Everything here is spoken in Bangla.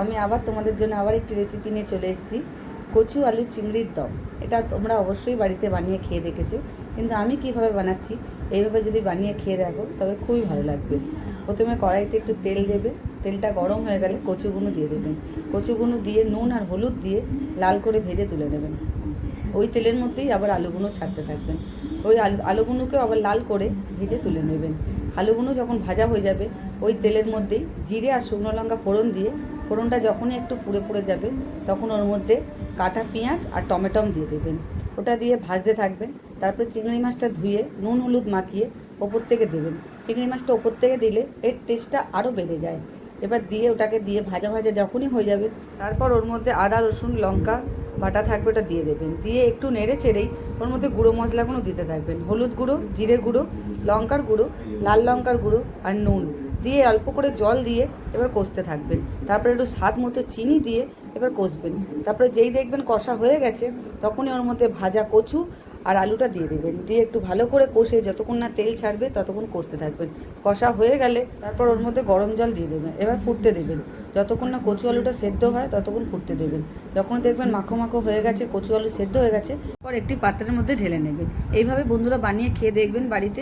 আমি আবার তোমাদের জন্য আবার একটি রেসিপি নিয়ে চলে এসেছি, কচু আলু চিংড়ির দম। এটা তোমরা অবশ্যই বাড়িতে বানিয়ে খেয়ে দেখেছ, কিন্তু আমি কীভাবে বানাচ্ছি, এইভাবে যদি বানিয়ে খেয়ে দেখো, তবে খুবই ভালো লাগবে। প্রথমে কড়াইতে একটু তেল দেবে, তেলটা গরম হয়ে গেলে কচুগুনো দিয়ে দেবেন কচুগুনো দিয়ে নুন আর হলুদ দিয়ে লাল করে ভেজে তুলে নেবেন ওই তেলের মধ্যেই আবার আলুগুলো ছাড়তে থাকবেন ওই আলু আলুগুলোকে আবার লাল করে ভেজে তুলে নেবেন আলুগুলো যখন ভাজা হয়ে যাবে, ওই তেলের মধ্যেই জিরে আর শুকনো লঙ্কা ফোড়ন দিয়ে, ফোড়নটা যখনই একটু পুড়ে পুড়ে যাবে, তখন ওর মধ্যে কাটা পেঁয়াজ আর টমেটম দিয়ে দেবেন। ওটা দিয়ে ভাজতে থাকবেন, তারপরে চিংড়ি মাছটা ধুয়ে নুন হলুদ মাখিয়ে ওপর থেকে দেবেন। চিংড়ি মাছটা ওপর থেকে দিলে এর টেস্টটা আরও বেড়ে যায়। এবার দিয়ে ওটাকে দিয়ে ভাজা ভাজা যখনই হয়ে যাবে, তারপর ওর মধ্যে আদা, রসুন, লঙ্কা বাটা থাকবে ওটা দিয়ে দেবেন। দিয়ে একটু নেড়ে চেড়েই ওর মধ্যে গুঁড়ো মশলাগুলো দিতে থাকবেন। হলুদ গুঁড়ো, জিরে গুঁড়ো, লঙ্কার গুঁড়ো, লাল লঙ্কার গুঁড়ো আর নুন দিয়ে অল্প করে জল দিয়ে এবার কষতে থাকবেন। তারপরে একটু স্বাদ মতো চিনি দিয়ে এবার কষবেন। তারপরে যেই দেখবেন কষা হয়ে গেছে, তখনই ওর মধ্যে ভাজা কচু আর আলুটা দিয়ে দেবেন। দিয়ে একটু ভালো করে কষে যতক্ষণ না তেল ছাড়বে ততক্ষণ কষতে থাকবেন। কষা হয়ে গেলে তারপর ওর মধ্যে গরম জল দিয়ে দেবেন। এবার ফুটতে দেবেন। যতক্ষণ না কচু আলুটা সেদ্ধ হয় ততক্ষণ ফুটতে দেবেন। যখন দেখবেন মাখো মাখো হয়ে গেছে, কচু আলু সেদ্ধ হয়ে গেছে পর একটি পাত্রের মধ্যে ঢেলে নেবেন। এইভাবে বন্ধুরা বানিয়ে খেয়ে দেখবেন বাড়িতে।